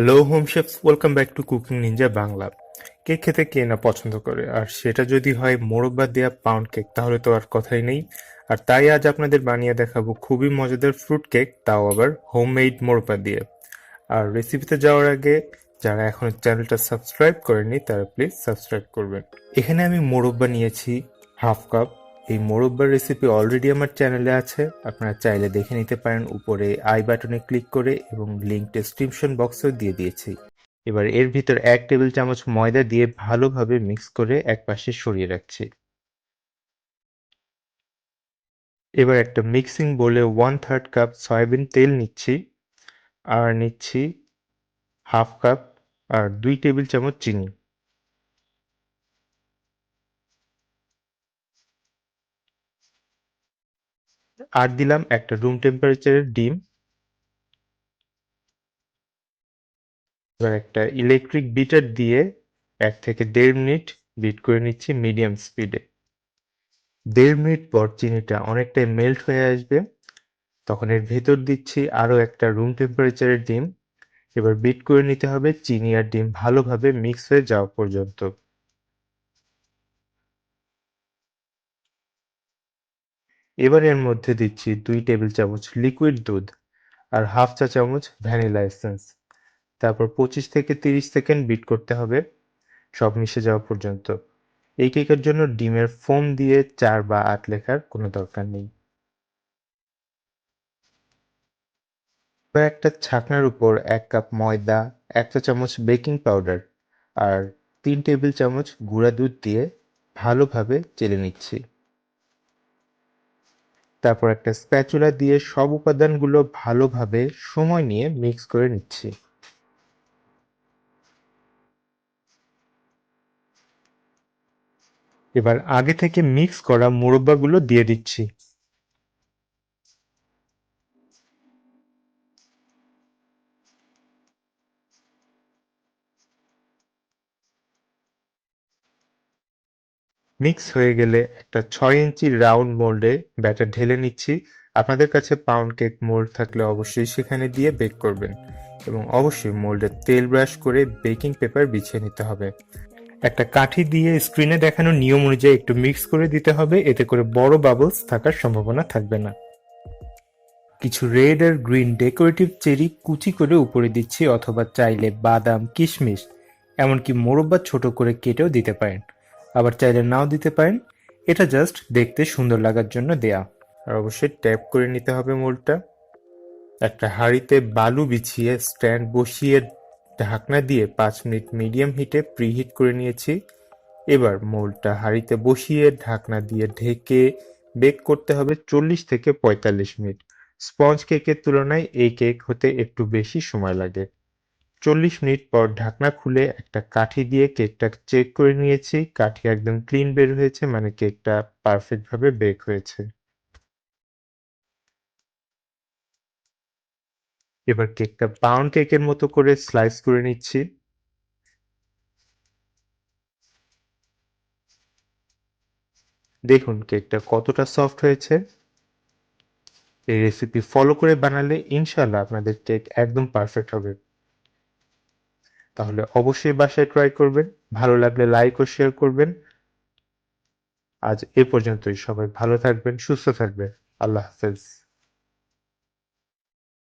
Hello home chefs welcome back to cooking ninja Bangla cake খেতে কে না পছন্দ করে? আর সেটা যদি হয় মোরব্বা দেওয়া পাউন্ড কেক তাহলে তো আর কথাই নেই। আর তাই আজ আপনাদের বানিয়ে দেখাবো খুবই মজাদার ফ্রুট কেক তাও আবার হোমমেড মোরব্বা দিয়ে। আর রেসিপিতে যাওয়ার আগে, যারা এখনও চ্যানেলটা সাবস্ক্রাইব করেনি তারা প্লিজ সাবস্ক্রাইব করবেন। এখানে আমি মোরব্বা নিয়েছি হাফ কাপ এই মোরব্বার রেসিপি অলরেডি আমার চ্যানেলে আছে। আপনারা চাইলে দেখে নিতে পারেন। উপরে আই বাটনে ক্লিক করে এবং লিঙ্ক ডেসক্রিপশন বক্সেও দিয়ে দিয়েছি। এবার এর ভিতর এক টেবিল চামচ ময়দা দিয়ে ভালোভাবে মিক্স করে এক পাশে সরিয়ে রাখছি। এবার একটা মিক্সিং বলে ওয়ান থার্ড কাপ সয়াবিন তেল নিচ্ছি। আর নিচ্ছি হাফ কাপ আর দুই টেবিল চামচ চিনি। আর দিলাম একটা রুম টেম্পারেচারের ডিম। এবার একটা ইলেকট্রিক বিটার দিয়ে এক থেকে দেড় মিনিট বিট করে নিচ্ছি মিডিয়াম স্পিডে দেড় মিনিট পর চিনিটা অনেকটাই মেল্ট হয়ে আসবে। তখন এর ভেতর দিচ্ছি আরও একটা রুম টেম্পারেচারের ডিম। এবার বিট করে নিতে হবে চিনি আর ডিম ভালোভাবে মিক্স হয়ে যাওয়া পর্যন্ত। এবার এর মধ্যে দিচ্ছি দুই টেবিল চামচ লিকুইড দুধ আর হাফ চা চামচ ভ্যানিলা এসেন্স তারপর পঁচিশ থেকে তিরিশ সেকেন্ড বিট করতে হবে, সব মিশে যাওয়া পর্যন্ত। এই কেকের জন্য ডিমের ফোম দিয়ে চার বা আট লেখার কোনো দরকার নেই। একটা ছাকনার উপর এক কাপ ময়দা, এক চা চামচ বেকিং পাউডার আর তিন টেবিল চামচ গুঁড়া দুধ দিয়ে ভালোভাবে চেলে নিচ্ছি। তারপর একটা স্প্যাচুলা দিয়ে সব উপাদানগুলো ভালোভাবে সময় নিয়ে মিক্স করে নিচ্ছি। এবার আগে থেকে মিক্স করা মুরব্বাগুলো দিয়ে দিচ্ছি। মিক্স হয়ে গেলে একটা ছয় ইঞ্চি রাউন্ড মোল্ডে ব্যাটার ঢেলে নিচ্ছি। আপনাদের কাছে পাউন্ড কেক মোল্ড থাকলে অবশ্যই সেখানে দিয়ে বেক করবেন এবং অবশ্যই মোল্ডে তেল ব্রাশ করে বেকিং পেপার বিছিয়ে নিতে হবে। একটা কাঠি দিয়ে স্ক্রিনে দেখানো নিয়ম অনুযায়ী একটু মিক্স করে দিতে হবে, এতে করে বড় বাবলস থাকার সম্ভাবনা থাকবে না। কিছু রেড আর গ্রিন ডেকোরেটিভ চেরি কুচি করে উপরে দিচ্ছি অথবা চাইলে বাদাম, কিশমিশ, এমনকি মোরব্বা ছোট করে কেটেও দিতে পারেন। আবার চাইলে নাও দিতে পারেন। এটা জাস্ট দেখতে সুন্দর লাগার জন্য দেয়া। আর অবশ্যই ট্যাপ করে নিতে হবে মোলটা। একটা হাঁড়িতে বালু বিছিয়ে স্ট্যান্ড বসিয়ে ঢাকনা দিয়ে পাঁচ মিনিট মিডিয়াম হিটে প্রিহিট করে নিয়েছি। এবার মোলটা হাঁড়িতে বসিয়ে ঢাকনা দিয়ে ঢেকে বেক করতে হবে চল্লিশ থেকে পঁয়তাল্লিশ মিনিট। স্পঞ্জ কেকের তুলনায় এই কেক হতে একটু বেশি সময় লাগে। চল্লিশ মিনিট পর ঢাকনা খুলে একটা কাঠি দিয়ে কেকটা চেক করে নিয়েছি। কাঠি একদম ক্লিন বের হয়েছে মানে কেকটা পারফেক্ট ভাবে বেক হয়েছে। এবার কেকটা পাউন্ড কেকের মতো করে স্লাইস করে নিচ্ছি। দেখুন কেকটা কতটা সফট হয়েছে। এই রেসিপি ফলো করে বানালে ইনশাল্লাহ আপনাদের কেক একদম পারফেক্ট হবে। তাহলে অবশ্যই বাসায় ট্রাই করবেন। ভালো লাগলে লাইক ও শেয়ার করবেন। আজ এ পর্যন্তই। সবাই ভালো থাকবেন, সুস্থ থাকবেন। আল্লাহ হাফেজ।